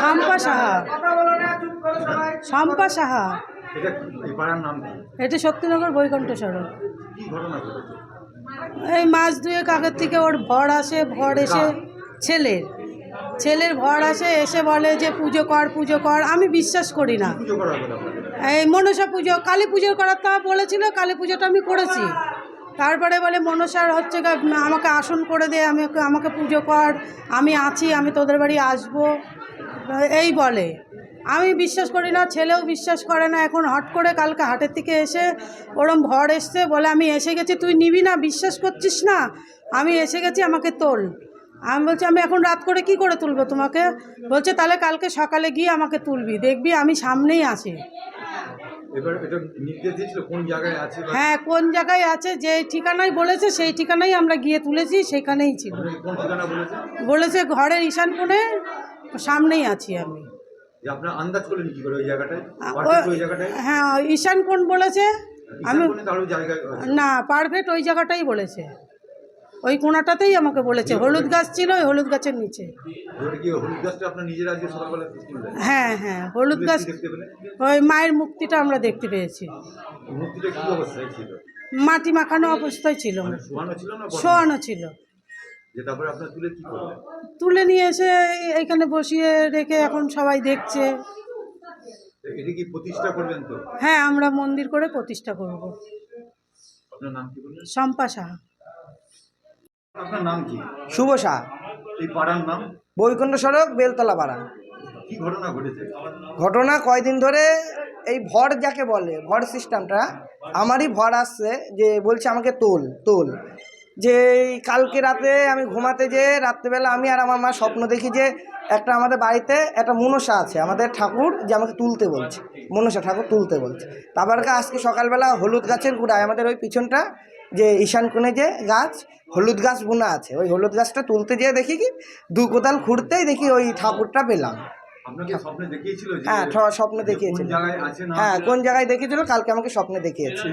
শম্পা সাহা। শম্পা সাহা। এটা শক্তিনগর বৈকুণ্ঠ সড়ক। এই মাস দুয়েক আগের থেকে ওর ভর আসে ভর এসে ছেলের। ছেলের ভর আসে এসে বলে যে পুজো কর পুজো কর। আমি বিশ্বাস করি না। এই মনসা পুজো কালী পুজো করার তা বলেছিল কালী পুজোটা আমি করেছি। তারপরে বলে, মনসার হচ্ছে আমাকে আসন করে দে, আমি আমাকে পুজো কর, আমি আছি, আমি তোদের বাড়ি আসব। এই বলে। আমি বিশ্বাস করি না, ছেলেও বিশ্বাস করে না, এখন হট করে কালকে হাটের থেকে এসে ওরম ভর এসছে, বলে, আমি এসে গেছি, তুই নিবি না, বিশ্বাস করছিস না? আমি এসে গেছি, আমাকে তোল। আমি বলছি, আমি এখন রাত করে কি করে তুলবো তোমাকে? বলছে, তাহলে কালকে সকালে গিয়ে আমাকে তুলবি, দেখবি আমি সামনেই আছি। এবার এটা নির্দেশ দিয়েছিল কোন জায়গায় আছে হ্যাঁ কোন জায়গায় আছে যে ঠিকানায় বলেছে সেই ঠিকানায় আমরা গিয়ে তুলেছি সেখানেই ছিল। কোন ঠিকানা বলেছে? বলেছে ঘরের ঈশান কোণে সামনেই আছি আমি। যে আপনার আন্দাজ করলেন কি করে ওই জায়গাটায়? ওই জায়গাটায়? হ্যাঁ ঈশান কোণ বলেছে আমি। না পারফেক্ট ওই জায়গাটাই বলেছে। ওই কোণাটাতেই আমাকে বলেছে হলুদ গাছ। ছিল ওই হলুদ গাছের নিচে। হ্যাঁ হ্যাঁ হলুদ গাছ ওই মায়ের মুক্তিটা আমরা দেখতে পেয়েছি। মাটি মাখানো অবস্থায় ছিল। মানে শোয়ানো ছিল তুলে তুলে নিয়ে এসে এখানে বসিয়ে রেখে এখন সবাই দেখছে। এটা কি প্রতিষ্ঠা করবেন তো? হ্যাঁ আমরা মন্দির করে প্রতিষ্ঠা করব। আপনার নাম কি বললেন? শম্পা সাহা আপনার নাম কি? শুভ শাহ এই পাড়ার নাম? বৈকুণ্ঠ সড়ক বেলতলা পাড়া। কি ঘটনা ঘটেছে? ঘটনা কয়দিন ধরে এই ভর যাকে বলে ভর সিস্টেমটা আমারই ভর আসছে যে বলছে আমাকে তোল তোল। যে এই কালকে রাতে আমি ঘুমাতে যে রাত্রেবেলা আমি আর আমার মা স্বপ্ন দেখি যে একটা আমাদের বাড়িতে একটা মনসা আছে আমাদের ঠাকুর যে আমাকে তুলতে বলছে। মনসা ঠাকুর তুলতে বলছে। তারপরকে আজকে সকালবেলা হলুদ গাছের গুড়ায় আমাদের ওই পিছনটা যে ঈশান কোণে যে গাছ হলুদ গাছ বোনা আছে। ওই হলুদ গাছটা তুলতে যেয়ে দেখি কি দু কোদাল খুঁড়তেই দেখি ওই ঠাকুরটা পেলাম। হ্যাঁ স্বপ্নে দেখিয়েছিল। হ্যাঁ কোন জায়গায় দেখিয়েছিল কালকে আমাকে স্বপ্নে দেখিয়েছে।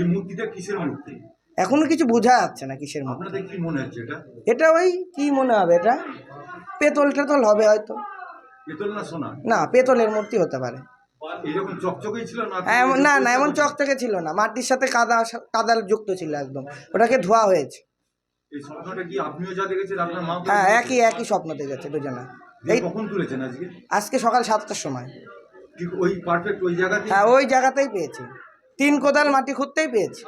এখনও কিছু বোঝা যাচ্ছে না কিসের মধ্যে এটা? ওই কি মনে হবে এটা? পেতল টেতল হবে হয়তো। না পেতলের মূর্তি হতে পারে। এইরকম চকচকেই ছিল না? হ্যাঁ, না না এমন চক থেকে ছিল না। মাটির সাথে কাদা কাদাল যুক্ত ছিল একদম। ওটাকে ধোয়া হয়েছে। এই স্বপ্নটা কি আপনিও যা দেখেছেন আপনার মা হ্যাঁ একই একই স্বপ্ন দেখেছে দুজনা। এই কখন তুলেছেন আজকে? আজকে সকাল সাতটার সময়। ওই পারফেক্ট ওই জায়গাতে হ্যাঁ ওই জায়গাতেই পেয়েছি। তিন কোদাল মাটি খুঁড়তেই পেয়েছি।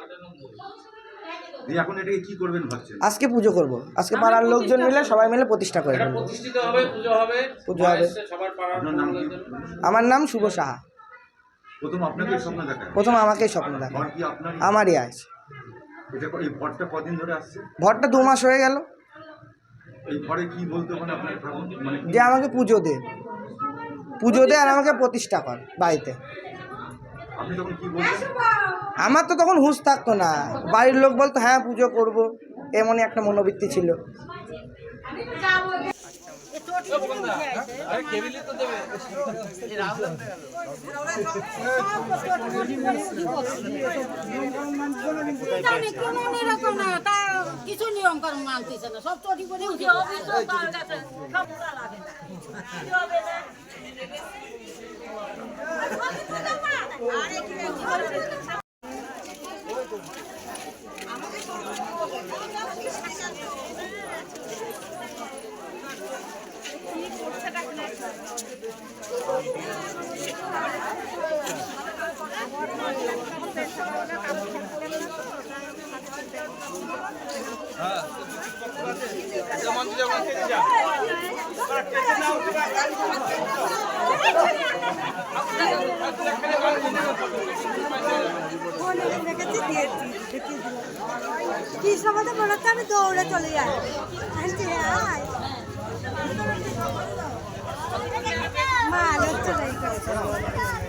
এখন এটাকে কি করবেন ভাবছেন? আজকে পুজো করব। আজকে পাড়ার লোকজন মিলে সবাই মিলে প্রতিষ্ঠা করে দেবো। প্রতিষ্ঠিত হবে পুজো হবে পুজো হবে। সবার পাড়ার নাম কি? আমার নাম শুভ সাহা। প্রথম আপনাকে স্বপ্ন দেখা প্রথম আমাকেই স্বপ্ন দেখা আমারই আছে এটা এই ভরটা কদিন ধরে আসছে? ভরটা দু মাস হয়ে গেল। এই ঘরে কি বলতে মানে আপনার মানে যে আমাকে পুজো দে। পুজো দে আর আমাকে প্রতিষ্ঠা কর বাড়িতে। আমার তো তখন হুঁশ থাকতো না। বাড়ির লোক বলতো হ্যাঁ পুজো করব। এমনই একটা মনোবৃত্তি ছিল জানি কেমন এরকম না তা কিছু নিয়ম কানুন মানতেছে না সব চটি করে উঠে কৃষ্ণ কথা মনে হচ্ছে আমি দৌড়ে চলে যাই। আয়। মা আলোচ্য